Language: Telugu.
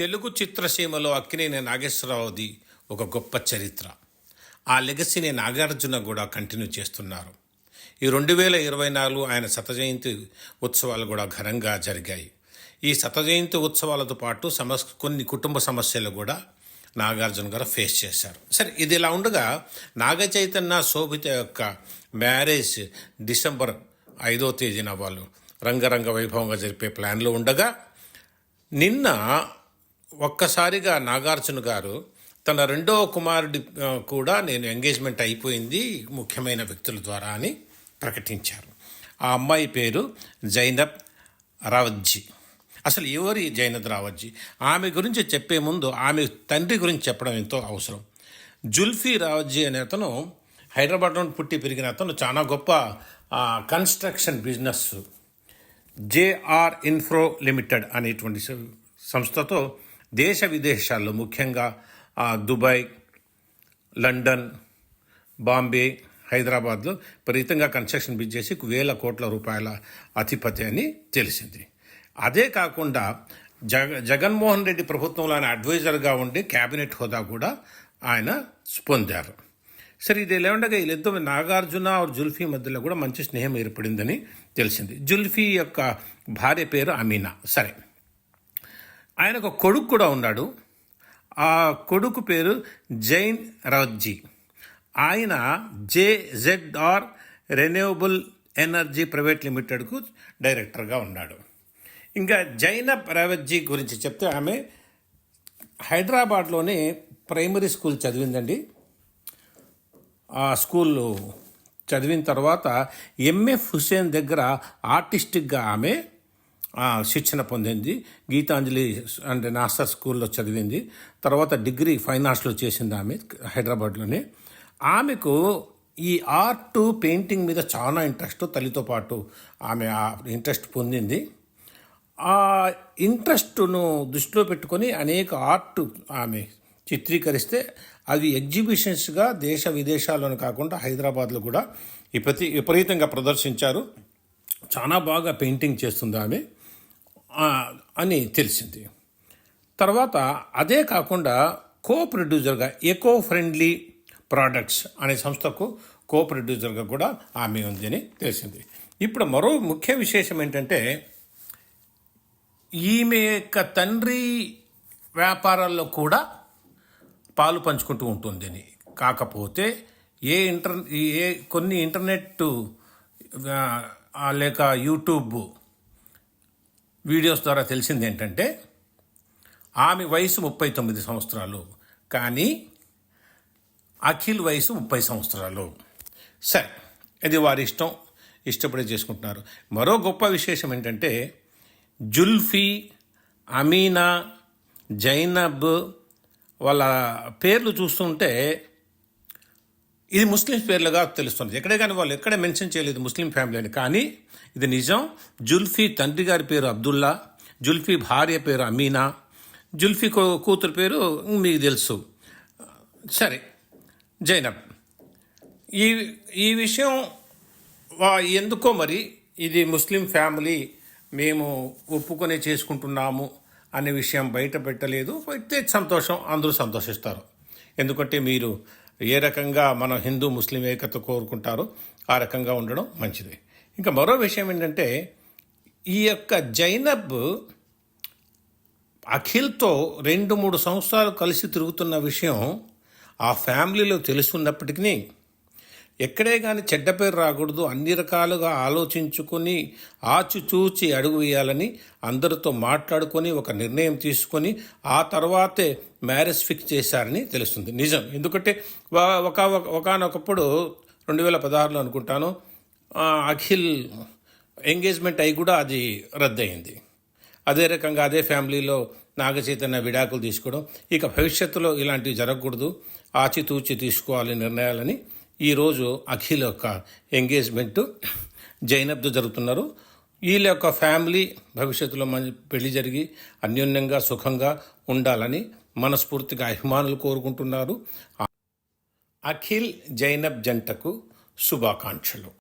తెలుగు చిత్రసీమలో అక్కినేని నాగేశ్వరరావుది ఒక గొప్ప చరిత్ర. ఆ లెగసీని నాగార్జున కూడా కంటిన్యూ చేస్తున్నారు. ఈ రెండు వేల ఇరవై నాలుగు ఆయన శతజయంతి ఉత్సవాలు కూడా ఘనంగా జరిగాయి. ఈ శతజయంతి ఉత్సవాలతో పాటు సమస్ కొన్ని కుటుంబ సమస్యలు కూడా నాగార్జున గారు ఫేస్ చేశారు. సరే ఇది ఇలా ఉండగా నాగ చైతన్య శోభిత యొక్క మ్యారేజ్ డిసెంబర్ ఐదో తేదీన వాళ్ళు రంగరంగ వైభవంగా జరిపే ప్లాన్లో ఉండగా నిన్న ఒక్కసారిగా నాగార్జున గారు తన రెండవ కుమారుడి కూడా నేను ఎంగేజ్మెంట్ అయిపోయింది ముఖ్యమైన వ్యక్తుల ద్వారా అని ప్రకటించారు. ఆ అమ్మాయి పేరు జైనబ్ రావజ్జీ అసలు ఎవరి జైనబ్ రావజ్జీ ఆమె గురించి చెప్పే ముందు ఆమె తండ్రి గురించి చెప్పడం ఎంతో అవసరం. జుల్ఫీ రావజ్జీ అనే అతను హైదరాబాద్లో పుట్టి పెరిగిన అతను చాలా గొప్ప construction business JR infra limited అనేటువంటి సంస్థతో దేశ విదేశాల్లో ముఖ్యంగా దుబాయ్ లండన్ బాంబే హైదరాబాద్లో విపరీతంగా కన్స్ట్రక్షన్ బిజ్ చేసి వేల కోట్ల రూపాయల అధిపతి అని తెలిసింది. అదే కాకుండా జగ జగన్మోహన్ రెడ్డి ప్రభుత్వంలో ఆయన అడ్వైజర్గా ఉండి క్యాబినెట్ హోదా కూడా ఆయన పొందారు. సరే ఇది ఎలా ఉండగా వీళ్ళిద్దరు నాగార్జున ఆర్ జుల్ఫీ మధ్యలో కూడా మంచి స్నేహం ఏర్పడిందని తెలిసింది. జుల్ఫీ యొక్క భార్య పేరు అమీనా. సరే. ఆయనకు ఒక కొడుకు కూడా ఉన్నాడు. ఆ కొడుకు పేరు జైన్ రవజ్జీ ఆయన జేజెడ్ఆర్ రెన్యూవబుల్ ఎనర్జీ ప్రైవేట్ లిమిటెడ్కు డైరెక్టర్గా ఉన్నాడు. ఇంకా జైనబ్ రవజ్జీ గురించి చెప్తే ఆమె హైదరాబాద్లోనే ప్రైమరీ స్కూల్ చదివిందండి. ఆ స్కూల్లో చదివిన తర్వాత ఎంఎఫ్ హుసేన్ దగ్గర ఆర్టిస్టిక్గా ఆమె శిక్షణ పొందింది. గీతాంజలి అంటే నాస్టర్ స్కూల్లో చదివింది. తర్వాత డిగ్రీ ఫైన్ ఆర్ట్స్లో చేసింది ఆమె హైదరాబాద్లోనే. ఆమెకు ఈ ఆర్ట్ పెయింటింగ్ మీద చాలా ఇంట్రెస్ట్ తల్లితో పాటు ఆమె ఆ ఇంట్రెస్ట్ పొందింది. ఆ ఇంట్రెస్ట్ను దృష్టిలో పెట్టుకొని అనేక ఆర్ట్ ఆమె చిత్రీకరిస్తే అవి ఎగ్జిబిషన్స్గా దేశ విదేశాల్లోనే కాకుండా హైదరాబాద్లో కూడా విపతి విపరీతంగా ప్రదర్శించారు. చాలా బాగా పెయింటింగ్ చేస్తుంది ఆమె. అని తెలిసింది. తర్వాత అదే కాకుండా కో ప్రొడ్యూసర్గా ఎకో ఫ్రెండ్లీ ప్రోడక్ట్స్ అనే సంస్థకు కో ప్రొడ్యూసర్గా కూడా ఆమె ఉందని తెలిసింది. ఇప్పుడు మరో ముఖ్య విశేషం ఏంటంటే ఈమె యొక్క తండ్రి వ్యాపారాల్లో కూడా పాలు పంచుకుంటూ ఉంటుందని కాకపోతే ఏ ఇంటర్ ఏ కొన్ని ఇంటర్నెట్ లేక యూట్యూబ్ వీడియోస్ ద్వారా తెలిసింది ఏంటంటే ఆమె వయసు ముప్పై తొమ్మిది సంవత్సరాలు కానీ అఖిల్ వయసు ముప్పై సంవత్సరాలు. సరే ఇది వారి ఇష్టం ఇష్టపడే చేసుకుంటున్నారు. మరో గొప్ప విశేషం ఏంటంటే జుల్ఫీ అమీనా జైనబ్ వాళ్ళ పేర్లు చూస్తుంటే ఇది ముస్లిం పేర్లుగా తెలుస్తుంది ఎక్కడే కానీ వాళ్ళు ఎక్కడ మెన్షన్ చేయలేదు ముస్లిం ఫ్యామిలీ అని. కానీ ఇది నిజం. జుల్ఫీ తండ్రి గారి పేరు అబ్దుల్లా జుల్ఫీ భార్య పేరు అమీనా జుల్ఫీ కూతురు పేరు మీకు తెలుసు. సరే జైనబ్. ఈ ఈ విషయం వా- ఎందుకో మరి ఇది ముస్లిం ఫ్యామిలీ మేము ఒప్పుకొని చేసుకుంటున్నాము అనే విషయం బయట పెట్టలేదు. అయితే సంతోషం అందరూ సంతోషిస్తారు. ఎందుకంటే మీరు ఏ రకంగా మనం హిందూ ముస్లిం ఏకత కోరుకుంటారో ఆ రకంగా ఉండడం మంచిది. ఇంకా మరో విషయం ఏంటంటే ఈ యొక్క జైనబ్ అఖిల్తో రెండు మూడు సంవత్సరాలు కలిసి తిరుగుతున్న విషయం ఆ ఫ్యామిలీలో తెలుసున్నప్పటికీ ఎక్కడే కానీ చెడ్డ పేరు రాకూడదు. అన్ని రకాలుగా ఆలోచించుకొని ఆచిచూచి అడుగు వేయాలని అందరితో మాట్లాడుకొని ఒక నిర్ణయం తీసుకొని ఆ తర్వాతే మ్యారేజ్ ఫిక్స్ చేశారని తెలుస్తుంది. నిజం. ఎందుకంటే ఒక ఒకనొకప్పుడు రెండు వేల పదహారులో అనుకుంటాను అఖిల్ ఎంగేజ్మెంట్ అయి కూడా అది రద్దయింది. అదే రకంగా అదే ఫ్యామిలీలో నాగచైతన్య విడాకులు తీసుకోవడం ఇక భవిష్యత్తులో ఇలాంటివి జరగకూడదు ఆచితూచి తీసుకోవాలి నిర్ణయాలని ఈరోజు అఖిల్ యొక్క ఎంగేజ్మెంట్ జైనబ్తో జరుగుతున్నారు వీళ్ళ యొక్క ఫ్యామిలీ భవిష్యత్తులో మంచి పెళ్ళి జరిగి అన్యోన్యంగా సుఖంగా ఉండాలని మనస్ఫూర్తిగా అభిమానులు కోరుకుంటున్నారు. అఖిల్ జైనబ్ జంటకు శుభాకాంక్షలు.